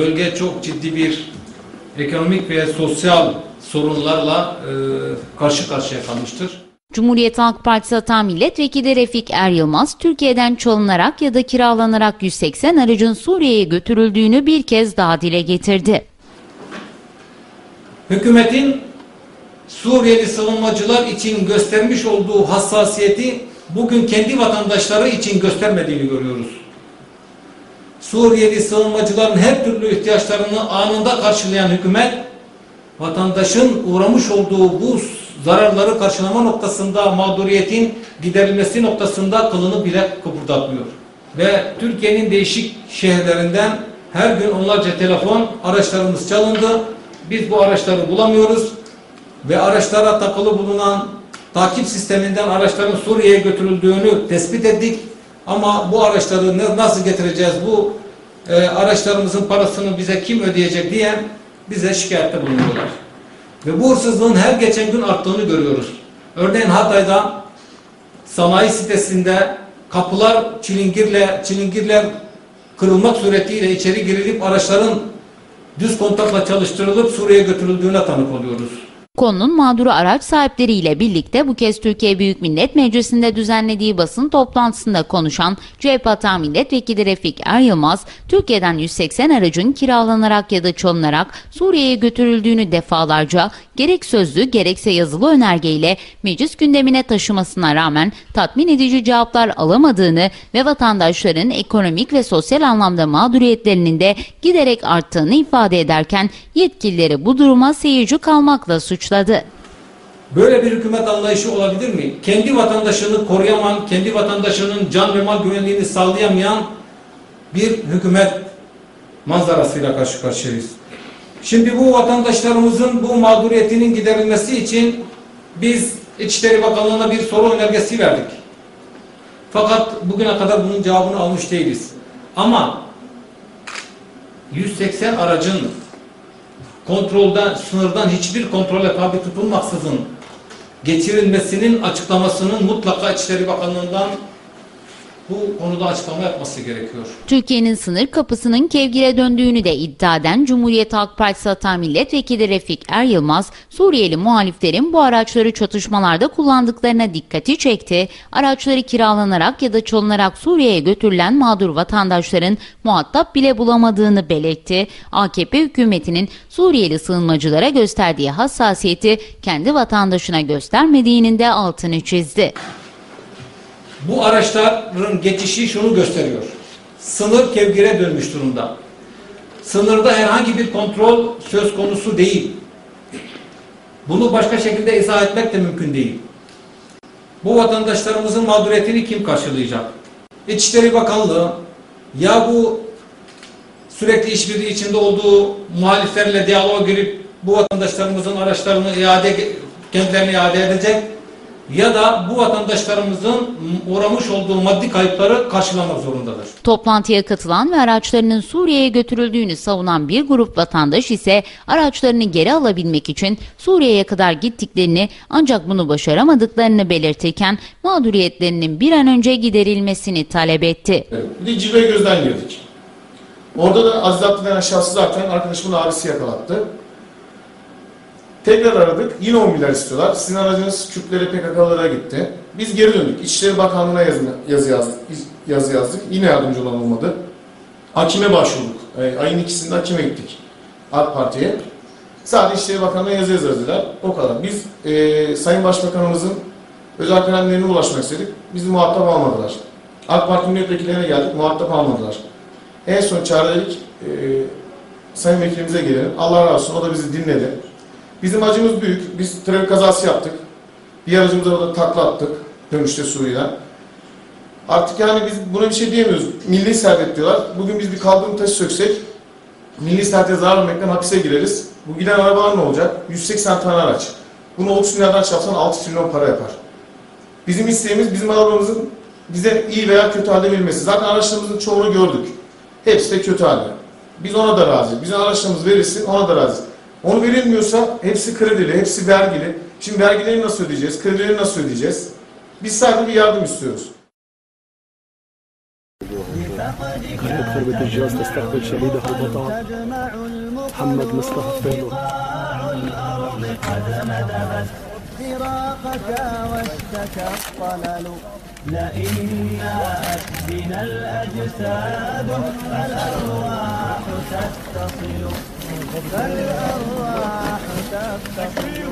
bölge çok ciddi bir ekonomik ve sosyal sorunlarla e, karşı karşıya kalmıştır. Cumhuriyet Halk Partisi Hata Milletvekili Refik Er Yılmaz, Türkiye'den çalınarak ya da kiralanarak 180 aracın Suriye'ye götürüldüğünü bir kez daha dile getirdi. Hükümetin Suriyeli savunmacılar için göstermiş olduğu hassasiyeti bugün kendi vatandaşları için göstermediğini görüyoruz. Suriyeli savunmacıların her türlü ihtiyaçlarını anında karşılayan hükümet, vatandaşın uğramış olduğu bu zararları karşılama noktasında, mağduriyetin giderilmesi noktasında kılını bile kıpırdatmıyor. Ve Türkiye'nin değişik şehirlerinden her gün onlarca telefon, araçlarımız çalındı. Biz bu araçları bulamıyoruz ve araçlara takılı bulunan takip sisteminden araçların Suriye'ye götürüldüğünü tespit ettik. Ama bu araçları nasıl getireceğiz, bu e, araçlarımızın parasını bize kim ödeyecek diye bize şikayette bulunuyorlar. Ve bu hırsızlığın her geçen gün arttığını görüyoruz. Örneğin Hatay'da sanayi sitesinde kapılar çilingirle, çilingirler kırılmak suretiyle içeri girilip araçların düz kontakla çalıştırılıp Suriye'ye götürüldüğüne tanık oluyoruz. Konunun mağduru araç sahipleriyle birlikte bu kez Türkiye Büyük Millet Meclisi'nde düzenlediği basın toplantısında konuşan CHP Hata Milletvekili Refik Er Yılmaz, Türkiye'den 180 aracın kiralanarak ya da çalınarak Suriye'ye götürüldüğünü defalarca gerek sözlü gerekse yazılı önergeyle meclis gündemine taşımasına rağmen tatmin edici cevaplar alamadığını ve vatandaşların ekonomik ve sosyal anlamda mağduriyetlerinin de giderek arttığını ifade ederken yetkilileri bu duruma seyirci kalmakla suçladı. Böyle bir hükümet anlayışı olabilir mi? Kendi vatandaşını koruyamayan, kendi vatandaşının can ve mal güvenliğini sağlayamayan bir hükümet manzarasıyla karşı karşıyayız. Şimdi bu vatandaşlarımızın bu mağduriyetinin giderilmesi için biz İçişleri Bakanlığı'na bir soru önergesi verdik. Fakat bugüne kadar bunun cevabını almış değiliz. Ama 180 aracın kontrolden, sınırdan hiçbir kontrole tabi tutulmaksızın geçirilmesinin açıklamasının mutlaka İçişleri Bakanlığı'ndan bu konuda açıklama yapması gerekiyor. Türkiye'nin sınır kapısının kevgire döndüğünü de iddia eden Cumhuriyet Halk Partisi Hata Milletvekili Refik Er Yılmaz, Suriyeli muhaliflerin bu araçları çatışmalarda kullandıklarına dikkati çekti. Araçları kiralanarak ya da çalınarak Suriye'ye götürülen mağdur vatandaşların muhatap bile bulamadığını belirtti. AKP hükümetinin Suriyeli sığınmacılara gösterdiği hassasiyeti kendi vatandaşına göstermediğinin de altını çizdi. Bu araçların geçişi şunu gösteriyor. Sınır kevgire dönmüş durumda. Sınırda herhangi bir kontrol söz konusu değil. Bunu başka şekilde izah etmek de mümkün değil. Bu vatandaşlarımızın mağduriyetini kim karşılayacak? İçişleri Bakanlığı ya bu sürekli işbirliği içinde olduğu muhaliflerle diyaloğa girip bu vatandaşlarımızın araçlarını iade kendilerine iade edecek ya da bu vatandaşlarımızın uğramış olduğu maddi kayıpları karşılamak zorundadır. Toplantıya katılan ve araçlarının Suriye'ye götürüldüğünü savunan bir grup vatandaş ise araçlarını geri alabilmek için Suriye'ye kadar gittiklerini ancak bunu başaramadıklarını belirtirken mağduriyetlerinin bir an önce giderilmesini talep etti. Bir de Cibe gözden girdik. Orada da Aziz Abdi denen şahsı zaten arkadaşımın abisi yakalattı. Tekrar aradık. Yine 10 milyar istiyorlar. Sizin aracınız Kürtlere PKK'lara gitti. Biz geri döndük. İçişleri Bakanlığı'na yazı, yazı yazdık. Yazı yazdık. Yine yardımcı olan olmadı. Hakime başvurduk. Ayın ikisinde hakime gittik. AK Parti'ye. Sadece İçişleri Bakanlığı'na yazı yazardılar. O kadar. Biz e, Sayın Başbakanımızın özel kalemlerine ulaşmak istedik. Bizi muhatap almadılar. AK Parti milletvekillerine geldik. Muhatap almadılar. En son çağrıladık. E, Sayın Vekilimize gelelim. Allah razı olsun. O da bizi dinledi. Bizim acımız büyük. Biz trafik kazası yaptık. Bir aracımıza da takla attık. Dönüşte Suriye'den. Artık yani biz buna bir şey diyemiyoruz. Milli servet diyorlar. Bugün biz bir kaldırım taşı söksek milli servete zarar vermekten hapise gireriz. Bu giden arabalar ne olacak? 180 tane araç. Bunu 30 milyardan çarpsan 6 trilyon para yapar. Bizim isteğimiz bizim arabamızın bize iyi veya kötü halde verilmesi. Zaten araçlarımızın çoğunu gördük. Hepsi de kötü halde. Biz ona da razıyız. Bizim araçlarımız verilsin ona da razıyız. Onu verilmiyorsa hepsi kredili, hepsi vergili. Şimdi vergileri nasıl ödeyeceğiz, kredileri nasıl ödeyeceğiz? Biz sadece bir yardım istiyoruz. قرية خربة الجاز تستقبل شهيده البطل محمد مصطفى فيلو فراقك واشتكى الطلل لئن ناءت بنا الأجساد فالأرواح تتصل فالأرواح تفتقر